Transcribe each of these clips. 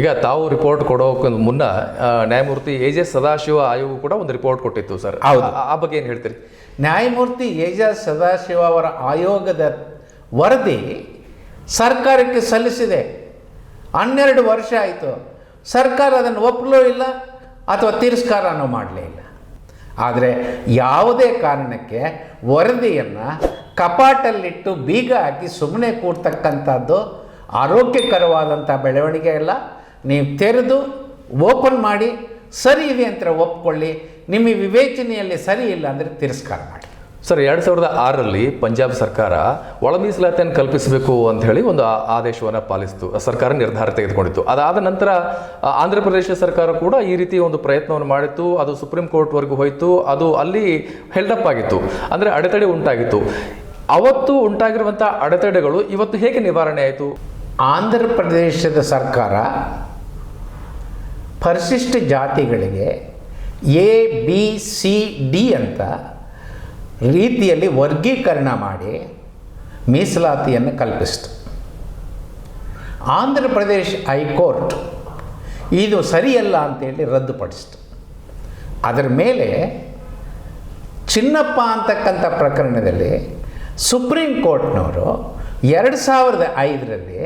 ಈಗ ತಾವು ರಿಪೋರ್ಟ್ ಕೊಡೋಕೆ ಮುನ್ನ ನ್ಯಾಯಮೂರ್ತಿ ಎ ಜೆ ಸದಾಶಿವ ಆಯೋಗ ಕೂಡ ಒಂದು ರಿಪೋರ್ಟ್ ಕೊಟ್ಟಿತ್ತು ಸರ್. ಹೌದು. ಆ- ಬಗ್ಗೆ ಏನು ಹೇಳ್ತೀರಿ? ನ್ಯಾಯಮೂರ್ತಿ ಏಜಾಜ್ ಸದಾಶಿವ ಅವರ ಆಯೋಗದ ವರದಿ ಸರ್ಕಾರಕ್ಕೆ ಸಲ್ಲಿಸಿದೆ. ಹನ್ನೆರಡು ವರ್ಷ ಆಯಿತು. ಸರ್ಕಾರ ಅದನ್ನು ಒಪ್ಪಲೂ ಇಲ್ಲ ಅಥವಾ ತಿರಸ್ಕಾರನೂ ಮಾಡಲೇ ಇಲ್ಲ. ಆದರೆ ಯಾವುದೇ ಕಾರಣಕ್ಕೆ ವರದಿಯನ್ನು ಕಪಾಟಲ್ಲಿಟ್ಟು ಬೀಗ ಹಾಕಿ ಸುಮ್ಮನೆ ಕೂಡ್ತಕ್ಕಂಥದ್ದು ಆರೋಗ್ಯಕರವಾದಂಥ ಬೆಳವಣಿಗೆ ಅಲ್ಲ ನೀವು ತೆರೆದು ಓಪನ್ ಮಾಡಿ ಸರಿ ಇದೆ ಅಂತ ಒಪ್ಕೊಳ್ಳಿ. ನಿಮ್ಮ ವಿವೇಚನೆಯಲ್ಲಿ ಸರಿ ಇಲ್ಲ ಅಂದರೆ ತಿರಸ್ಕಾರ ಮಾಡಿ. ಸರ್ ಎರಡು ಸಾವಿರದ ಆರರಲ್ಲಿ ಪಂಜಾಬ್ ಸರ್ಕಾರ ಒಳ ಮೀಸಲಾತಿಯನ್ನು ಕಲ್ಪಿಸಬೇಕು ಅಂತ ಹೇಳಿ ಒಂದು ಆದೇಶವನ್ನು ಪಾಲಿಸಿತು ಸರ್ಕಾರ ನಿರ್ಧಾರ ತೆಗೆದುಕೊಂಡಿತ್ತು. ಅದಾದ ನಂತರ ಆಂಧ್ರ ಪ್ರದೇಶ ಸರ್ಕಾರ ಕೂಡ ಈ ರೀತಿ ಒಂದು ಪ್ರಯತ್ನವನ್ನು ಮಾಡಿತ್ತು. ಅದು ಸುಪ್ರೀಂ ಕೋರ್ಟ್ವರೆಗೂ ಹೋಯಿತು. ಅದು ಅಲ್ಲಿ ಹೆಲ್ಡಪ್ ಆಗಿತ್ತು. ಅಂದರೆ ಅಡೆತಡೆ ಉಂಟಾಗಿತ್ತು. ಅವತ್ತು ಉಂಟಾಗಿರುವಂಥ ಅಡೆತಡೆಗಳು ಇವತ್ತು ಹೇಗೆ ನಿವಾರಣೆ ಆಯಿತು? ಆಂಧ್ರ ಪ್ರದೇಶದ ಸರ್ಕಾರ ಪರಿಶಿಷ್ಟ ಜಾತಿಗಳಿಗೆ ಎ, ಬಿ, ಸಿ, ಡಿ ಅಂತ ರೀತಿಯಲ್ಲಿ ವರ್ಗೀಕರಣ ಮಾಡಿ ಮೀಸಲಾತಿಯನ್ನು ಕಲ್ಪಿಸಿತು. ಆಂಧ್ರ ಪ್ರದೇಶ್ ಹೈಕೋರ್ಟ್ ಇದು ಸರಿಯಲ್ಲ ಅಂತೇಳಿ ರದ್ದುಪಡಿಸಿತು. ಅದರ ಮೇಲೆ ಚಿನ್ನಪ್ಪ ಅಂತಕ್ಕಂಥ ಪ್ರಕರಣದಲ್ಲಿ ಸುಪ್ರೀಂ ಕೋರ್ಟ್ನವರು ಎರಡು ಸಾವಿರದ ಐದರಲ್ಲಿ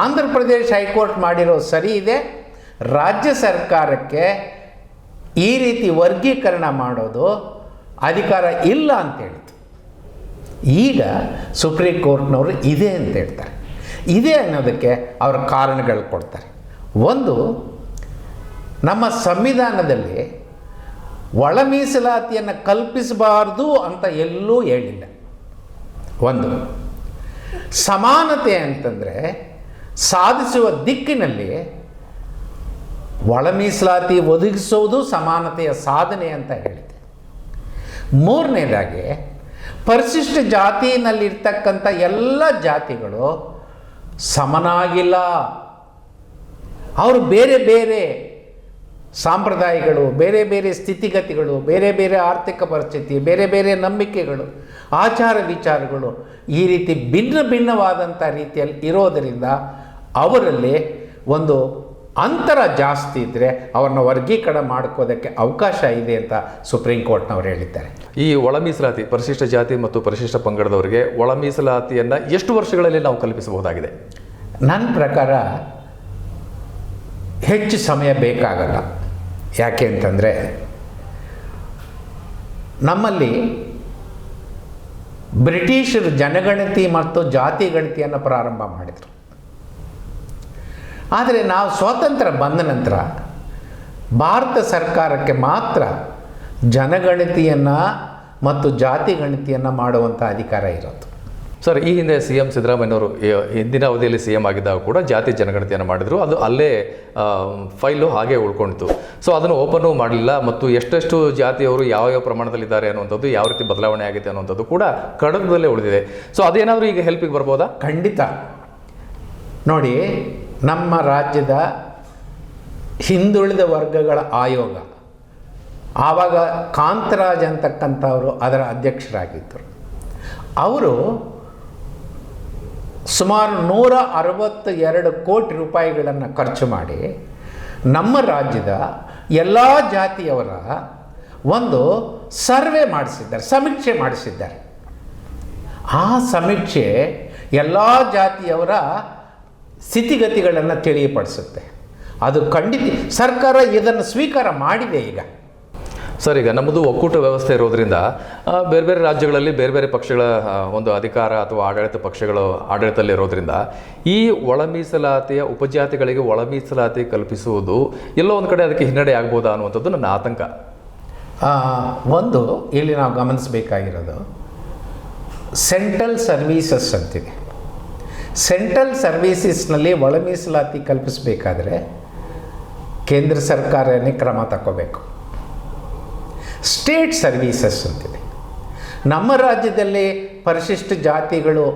ಆಂಧ್ರ ಪ್ರದೇಶ ಹೈಕೋರ್ಟ್ ಮಾಡಿರೋ ಸರಿ ಇದೆ ರಾಜ್ಯ ಸರ್ಕಾರಕ್ಕೆ ಈ ರೀತಿ ವರ್ಗೀಕರಣ ಮಾಡೋದು ಅಧಿಕಾರ ಇಲ್ಲ ಅಂತ ಹೇಳಿತು ಈಗ ಸುಪ್ರೀಂ ಕೋರ್ಟ್ನವರು ಇದೆ ಅಂತ ಹೇಳ್ತಾರೆ. ಇದೆ ಅನ್ನೋದಕ್ಕೆ ಅವರ ಕಾರಣಗಳು ಕೊಡ್ತಾರೆ. ಒಂದು, ನಮ್ಮ ಸಂವಿಧಾನದಲ್ಲಿ ಒಳ ಮೀಸಲಾತಿಯನ್ನು ಕಲ್ಪಿಸಬಾರ್ದು ಅಂತ ಎಲ್ಲೂ ಹೇಳಿಲ್ಲ. ಒಂದು, ಸಮಾನತೆ ಅಂತಂದರೆ ಸಾಧಿಸುವ ದಿಕ್ಕಿನಲ್ಲಿ ಒಳ ಮೀಸಲಾತಿ ಒದಗಿಸೋದು ಸಮಾನತೆಯ ಸಾಧನೆ ಅಂತ ಹೇಳಿದೆ. ಮೂರನೇದಾಗಿ, ಪರಿಶಿಷ್ಟ ಜಾತಿನಲ್ಲಿರ್ತಕ್ಕಂಥ ಎಲ್ಲ ಜಾತಿಗಳು ಸಮನಾಗಿಲ್ಲ. ಅವರು ಬೇರೆ ಬೇರೆ ಸಾಂಪ್ರದಾಯಗಳು, ಬೇರೆ ಬೇರೆ ಸ್ಥಿತಿಗತಿಗಳು, ಬೇರೆ ಬೇರೆ ಆರ್ಥಿಕ ಪರಿಸ್ಥಿತಿ, ಬೇರೆ ಬೇರೆ ನಂಬಿಕೆಗಳು, ಆಚಾರ ವಿಚಾರಗಳು ಈ ರೀತಿ ಭಿನ್ನ ಭಿನ್ನವಾದಂಥ ರೀತಿಯಲ್ಲಿ ಇರೋದರಿಂದ ಅವರಲ್ಲಿ ಒಂದು ಅಂತರ ಜಾಸ್ತಿ ಇದ್ದರೆ ಅವ್ರನ್ನ ವರ್ಗೀಕರಣ ಮಾಡ್ಕೋದಕ್ಕೆ ಅವಕಾಶ ಇದೆ ಅಂತ ಸುಪ್ರೀಂ ಕೋರ್ಟ್ನವ್ರು ಹೇಳಿದ್ದಾರೆ. ಈ ಒಳ ಮೀಸಲಾತಿ ಪರಿಶಿಷ್ಟ ಜಾತಿ ಮತ್ತು ಪರಿಶಿಷ್ಟ ಪಂಗಡದವರಿಗೆ ಒಳ ಮೀಸಲಾತಿಯನ್ನು ಎಷ್ಟು ವರ್ಷಗಳಲ್ಲಿ ನಾವು ಕಲ್ಪಿಸಬಹುದಾಗಿದೆ? ನನ್ನ ಪ್ರಕಾರ ಹೆಚ್ಚು ಸಮಯ ಬೇಕಾಗಲ್ಲ. ಯಾಕೆ ಅಂತಂದರೆ ನಮ್ಮಲ್ಲಿ ಬ್ರಿಟಿಷರು ಜನಗಣತಿ ಮತ್ತು ಜಾತಿ ಗಣತಿಯನ್ನು ಪ್ರಾರಂಭ ಮಾಡಿದರು. ಆದರೆ ನಾವು ಸ್ವಾತಂತ್ರ್ಯ ಬಂದ ನಂತರ ಭಾರತ ಸರ್ಕಾರಕ್ಕೆ ಮಾತ್ರ ಜನಗಣತಿಯನ್ನು ಮತ್ತು ಜಾತಿ ಗಣತಿಯನ್ನು ಮಾಡುವಂಥ ಅಧಿಕಾರ ಇರೋದು. ಸರ್ ಈ ಹಿಂದೆ ಸಿ ಎಂ ಸಿದ್ದರಾಮಯ್ಯವರು ಹಿಂದಿನ ಅವಧಿಯಲ್ಲಿ ಸಿ ಎಂ ಆಗಿದ್ದಾಗ ಕೂಡ ಜಾತಿ ಜನಗಣತಿಯನ್ನು ಮಾಡಿದರು. ಅದು ಅಲ್ಲೇ ಫೈಲು ಹಾಗೆ ಉಳ್ಕೊಳ್ತು ಸೊ ಅದನ್ನು ಓಪನ್ ಮಾಡಲಿಲ್ಲ ಮತ್ತು ಎಷ್ಟೆಷ್ಟು ಜಾತಿಯವರು ಯಾವ ಯಾವ ಪ್ರಮಾಣದಲ್ಲಿದ್ದಾರೆ ಅನ್ನುವಂಥದ್ದು ಯಾವ ರೀತಿ ಬದಲಾವಣೆ ಆಗಿದೆ ಅನ್ನುವಂಥದ್ದು ಕೂಡ ಕಡತದಲ್ಲೇ ಉಳಿದಿದೆ. ಸೊ ಅದೇನಾದರೂ ಈಗ ಹೆಲ್ಪಿಗೆ ಬರ್ಬೋದಾ? ಖಂಡಿತ. ನೋಡಿ ನಮ್ಮ ರಾಜ್ಯದ ಹಿಂದುಳಿದ ವರ್ಗಗಳ ಆಯೋಗ. ಆವಾಗ ಕಾಂತರಾಜ್ ಅಂತಕ್ಕಂಥವರು ಅದರ ಅಧ್ಯಕ್ಷರಾಗಿದ್ದರು. ಅವರು ಸುಮಾರು ನೂರ ಅರವತ್ತು ಎರಡು ಕೋಟಿ ರೂಪಾಯಿಗಳನ್ನು ಖರ್ಚು ಮಾಡಿ ನಮ್ಮ ರಾಜ್ಯದ ಎಲ್ಲ ಜಾತಿಯವರ ಒಂದು ಸರ್ವೆ ಮಾಡಿಸಿದ್ದಾರೆ, ಸಮೀಕ್ಷೆ ಮಾಡಿಸಿದ್ದಾರೆ. ಆ ಸಮೀಕ್ಷೆ ಎಲ್ಲ ಜಾತಿಯವರ ಸ್ಥಿತಿಗತಿಗಳನ್ನು ತಿಳಿಯಪಡಿಸುತ್ತೆ. ಅದು ಖಂಡಿತ ಸರ್ಕಾರ ಇದನ್ನು ಸ್ವೀಕಾರ ಮಾಡಿದೆ ಈಗ. ಸರ್ ಈಗ ನಮ್ಮದು ಒಕ್ಕೂಟ ವ್ಯವಸ್ಥೆ ಇರೋದ್ರಿಂದ ಬೇರೆ ಬೇರೆ ರಾಜ್ಯಗಳಲ್ಲಿ ಬೇರೆ ಬೇರೆ ಪಕ್ಷಗಳ ಒಂದು ಅಧಿಕಾರ ಅಥವಾ ಆಡಳಿತ ಪಕ್ಷಗಳು ಆಡಳಿತದಲ್ಲಿ ಇರೋದ್ರಿಂದ ಈ ಒಳ ಮೀಸಲಾತಿಯ ಉಪಜಾತಿಗಳಿಗೆ ಒಳ ಮೀಸಲಾತಿ ಕಲ್ಪಿಸುವುದು ಎಲ್ಲೋ ಒಂದು ಕಡೆ ಅದಕ್ಕೆ ಹಿನ್ನಡೆ ಆಗ್ಬೋದಾ ಅನ್ನುವಂಥದ್ದು ನನ್ನ ಆತಂಕ. ಒಂದು ಇಲ್ಲಿ ನಾವು ಗಮನಿಸಬೇಕಾಗಿರೋದು ಸೆಂಟ್ರಲ್ ಸರ್ವೀಸಸ್ ಅಂತಿದೆ. ಸೆಂಟ್ರಲ್ ಸರ್ವೀಸಸ್ನಲ್ಲಿ ಒಳ ಮೀಸಲಾತಿ ಕಲ್ಪಿಸಬೇಕಾದ್ರೆ ಕೇಂದ್ರ ಸರ್ಕಾರನೇ ಕ್ರಮ ತಗೋಬೇಕು ಸ್ಟೇಟ್ ಸರ್ವೀಸಸ್ ಅಂತಿದೆ. ನಮ್ಮ ರಾಜ್ಯದಲ್ಲಿ ಪರಿಶಿಷ್ಟ ಜಾತಿಗಳು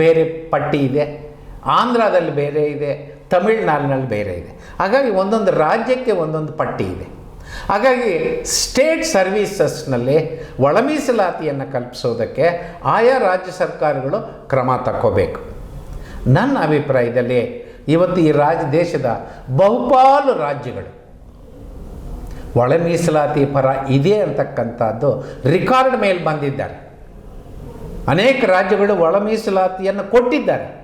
ಬೇರೆ ಪಟ್ಟಿ ಇದೆ. ಆಂಧ್ರದಲ್ಲಿ ಬೇರೆ ಇದೆ, ತಮಿಳ್ನಾಡಿನಲ್ಲಿ ಬೇರೆ ಇದೆ. ಹಾಗಾಗಿ ಒಂದೊಂದು ರಾಜ್ಯಕ್ಕೆ ಒಂದೊಂದು ಪಟ್ಟಿ ಇದೆ. ಹಾಗಾಗಿ ಸ್ಟೇಟ್ ಸರ್ವೀಸಸ್ನಲ್ಲಿ ಒಳ ಮೀಸಲಾತಿಯನ್ನು ಕಲ್ಪಿಸೋದಕ್ಕೆ ಆಯಾ ರಾಜ್ಯ ಸರ್ಕಾರಗಳು ಕ್ರಮ ತಕ್ಕೋಬೇಕು. ನನ್ನ ಅಭಿಪ್ರಾಯದಲ್ಲಿ ಇವತ್ತು ಈ ರಾಜ್ಯ ದೇಶದ ಬಹುಪಾಲು ರಾಜ್ಯಗಳು ಒಳ ಮೀಸಲಾತಿ ಪರ ಇದೆ ಅಂತಕ್ಕಂಥದ್ದು ರಿಕಾರ್ಡ್ ಮೇಲೆ ಬಂದಿದ್ದಾರೆ. ಅನೇಕ ರಾಜ್ಯಗಳು ಒಳ ಮೀಸಲಾತಿಯನ್ನು ಕೊಟ್ಟಿದ್ದಾರೆ.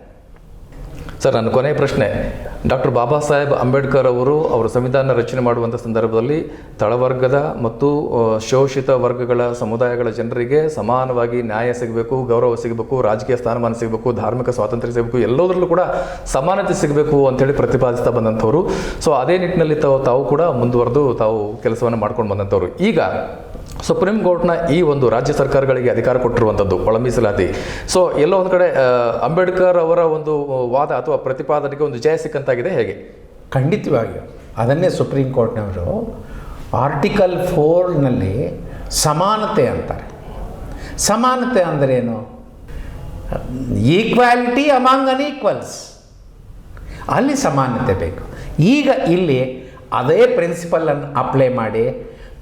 ಸರ್, ನನ್ನ ಕೊನೆಯ ಪ್ರಶ್ನೆ. ಡಾಕ್ಟರ್ ಬಾಬಾ ಸಾಹೇಬ್ ಅಂಬೇಡ್ಕರ್ ಅವರು ಅವರು ಸಂವಿಧಾನ ರಚನೆ ಮಾಡುವಂಥ ಸಂದರ್ಭದಲ್ಲಿ ತಳವರ್ಗದ ಮತ್ತು ಶೋಷಿತ ವರ್ಗಗಳ ಸಮುದಾಯಗಳ ಜನರಿಗೆ ಸಮಾನವಾಗಿ ನ್ಯಾಯ ಸಿಗಬೇಕು, ಗೌರವ ಸಿಗಬೇಕು, ರಾಜಕೀಯ ಸ್ಥಾನಮಾನ ಸಿಗಬೇಕು, ಧಾರ್ಮಿಕ ಸ್ವಾತಂತ್ರ್ಯ ಸಿಗಬೇಕು, ಎಲ್ಲದರಲ್ಲೂ ಕೂಡ ಸಮಾನತೆ ಸಿಗಬೇಕು ಅಂತೇಳಿ ಪ್ರತಿಪಾದಿಸ್ತಾ ಬಂದಂಥವ್ರು. ಸೊ ಅದೇ ನಿಟ್ಟಿನಲ್ಲಿ ತಾವು ತಾವು ಕೂಡ ಮುಂದುವರೆದು ತಾವು ಕೆಲಸವನ್ನು ಮಾಡ್ಕೊಂಡು ಬಂದಂಥವ್ರು. ಈಗ ಸುಪ್ರೀಂ ಕೋರ್ಟ್ನ ಈ ಒಂದು ರಾಜ್ಯ ಸರ್ಕಾರಗಳಿಗೆ ಅಧಿಕಾರ ಕೊಟ್ಟಿರುವಂಥದ್ದು ಒಳ ಮೀಸಲಾತಿ ಸೊ ಎಲ್ಲೋ ಒಂದು ಕಡೆ ಅಂಬೇಡ್ಕರ್ ಅವರ ಒಂದು ವಾದ ಅಥವಾ ಪ್ರತಿಪಾದನೆಗೆ ಒಂದು ಜಯ ಸಿಕ್ಕಂತಾಗಿದೆ, ಹೇಗೆ? ಖಂಡಿತವಾಗಿ. ಅದನ್ನೇ ಸುಪ್ರೀಂ ಕೋರ್ಟ್ನವರು ಆರ್ಟಿಕಲ್ ಫೋರ್ನಲ್ಲಿ ಸಮಾನತೆ ಅಂತಾರೆ. ಸಮಾನತೆ ಅಂದ್ರೇನು ಈಕ್ವಾಲಿಟಿ ಅಮಾಂಗ್ ಅನ್ಈಕ್ವಲ್ಸ್ ಅಲ್ಲಿ ಸಮಾನತೆ ಬೇಕು. ಈಗ ಇಲ್ಲಿ ಅದೇ ಪ್ರಿನ್ಸಿಪಲನ್ನು ಅಪ್ಲೈ ಮಾಡಿ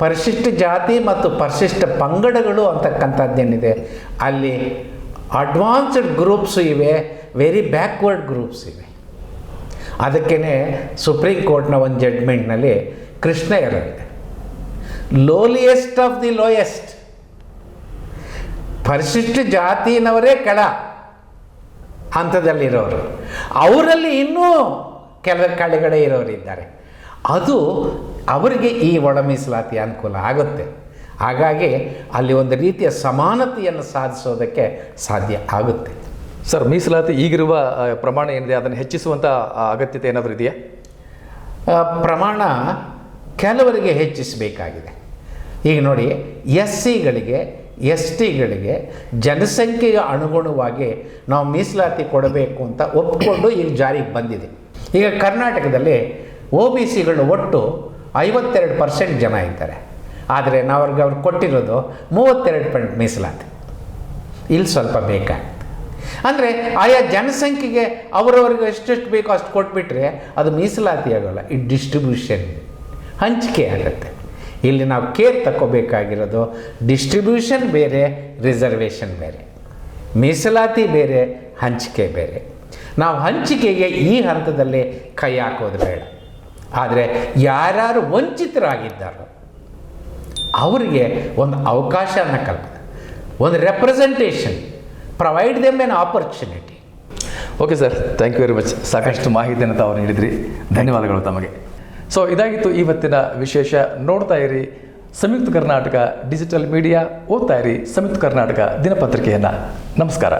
ಪರಿಶಿಷ್ಟ ಜಾತಿ ಮತ್ತು ಪರಿಶಿಷ್ಟ ಪಂಗಡಗಳು ಅಂತಕ್ಕಂಥದ್ದೇನಿದೆ. ಅಲ್ಲಿ ಅಡ್ವಾನ್ಸ್ಡ್ ಗ್ರೂಪ್ಸು ಇವೆ ವೆರಿ ಬ್ಯಾಕ್ವರ್ಡ್ ಗ್ರೂಪ್ಸ್ ಇವೆ. ಅದಕ್ಕೇ ಸುಪ್ರೀಂ ಕೋರ್ಟ್ನ ಒಂದು ಜಡ್ಮೆಂಟ್ನಲ್ಲಿ ಕೃಷ್ಣ ಇರುತ್ತೆ ಲೋಲಿಯೆಸ್ಟ್ ಆಫ್ ದಿ ಲೋಯೆಸ್ಟ್ ಪರಿಶಿಷ್ಟ ಜಾತಿನವರೇ ಕೆಳ ಹಂತದಲ್ಲಿರೋರು. ಅವರಲ್ಲಿ ಇನ್ನೂ ಕೆಲ ಕಳೆಗಳೇ ಇರೋರಿದ್ದಾರೆ. ಅದು ಅವರಿಗೆ ಈ ಒಳ ಮೀಸಲಾತಿ ಅನುಕೂಲ ಆಗುತ್ತೆ. ಹಾಗಾಗಿ ಅಲ್ಲಿ ಒಂದು ರೀತಿಯ ಸಮಾನತೆಯನ್ನು ಸಾಧಿಸೋದಕ್ಕೆ ಸಾಧ್ಯ ಆಗುತ್ತೆ. ಸರ್ ಮೀಸಲಾತಿ ಈಗಿರುವ ಪ್ರಮಾಣ ಏನಿದೆ? ಅದನ್ನು ಹೆಚ್ಚಿಸುವಂಥ ಅಗತ್ಯತೆ ಏನಾದರೂ ಇದೆಯಾ? ಪ್ರಮಾಣ ಕೆಲವರಿಗೆ ಹೆಚ್ಚಿಸಬೇಕಾಗಿದೆ. ಈಗ ನೋಡಿ ಎಸ್ ಸಿಗಳಿಗೆ ಎಸ್ ಟಿಗಳಿಗೆ ಜನಸಂಖ್ಯೆಯ ಅನುಗುಣವಾಗಿ ನಾವು ಮೀಸಲಾತಿ ಕೊಡಬೇಕು ಅಂತ ಒಪ್ಪಿಕೊಂಡು ಈಗ ಜಾರಿಗೆ ಬಂದಿದೆ. ಈಗ ಕರ್ನಾಟಕದಲ್ಲಿ ಒ ಬಿ ಸಿಗಳು ಒಟ್ಟು ಐವತ್ತೆರಡು ಪರ್ಸೆಂಟ್ ಜನ ಇದ್ದಾರೆ. ಆದರೆ ನಾವು ಅವ್ರಿಗೆ ಅವ್ರು ಕೊಟ್ಟಿರೋದು ಮೂವತ್ತೆರಡು ಪಾಯಿಂಟ್ ಮೀಸಲಾತಿ. ಇಲ್ಲಿ ಸ್ವಲ್ಪ ಬೇಕಾಗ್ತದೆ. ಅಂದರೆ ಆಯಾ ಜನಸಂಖ್ಯೆಗೆ ಅವರವ್ರಿಗೆ ಎಷ್ಟೆಷ್ಟು ಬೇಕೋ ಅಷ್ಟು ಕೊಟ್ಬಿಟ್ರೆ ಅದು ಮೀಸಲಾತಿ ಆಗೋಲ್ಲ, ಈ ಡಿಸ್ಟ್ರಿಬ್ಯೂಷನ್ ಹಂಚಿಕೆ ಆಗುತ್ತೆ. ಇಲ್ಲಿ ನಾವು ಕೇರ್ ತಗೋಬೇಕಾಗಿರೋದು ಡಿಸ್ಟ್ರಿಬ್ಯೂಷನ್ ಬೇರೆ, ರಿಸರ್ವೇಷನ್ ಬೇರೆ. ಮೀಸಲಾತಿ ಬೇರೆ, ಹಂಚಿಕೆ ಬೇರೆ. ನಾವು ಹಂಚಿಕೆಗೆ ಈ ಹಂತದಲ್ಲಿ ಕೈ ಹಾಕೋದು ಬೇಡ. ಆದರೆ ಯಾರ್ಯಾರು ವಂಚಿತರಾಗಿದ್ದಾರೋ ಅವರಿಗೆ ಒಂದು ಅವಕಾಶನ ಕಲ್ಪನೆ ಒಂದು representation provide them an opportunity okay sir thank you very much ಸಾಕಷ್ಟು ಮಾಹಿತಿಯನ್ನು ತಾವು ನೀಡಿದ್ರಿ. ಧನ್ಯವಾದಗಳು ತಮಗೆ. ಸೊ ಇದಾಗಿತ್ತು ಇವತ್ತಿನ ವಿಶೇಷ. ನೋಡ್ತಾ ಇರಿ. Samyukta Karnataka digital media. ಓದ್ತಾ ಇರಿ. ಸಂಯುಕ್ತ ಕರ್ನಾಟಕ ದಿನಪತ್ರಿಕೆಯನ್ನು. ನಮಸ್ಕಾರ.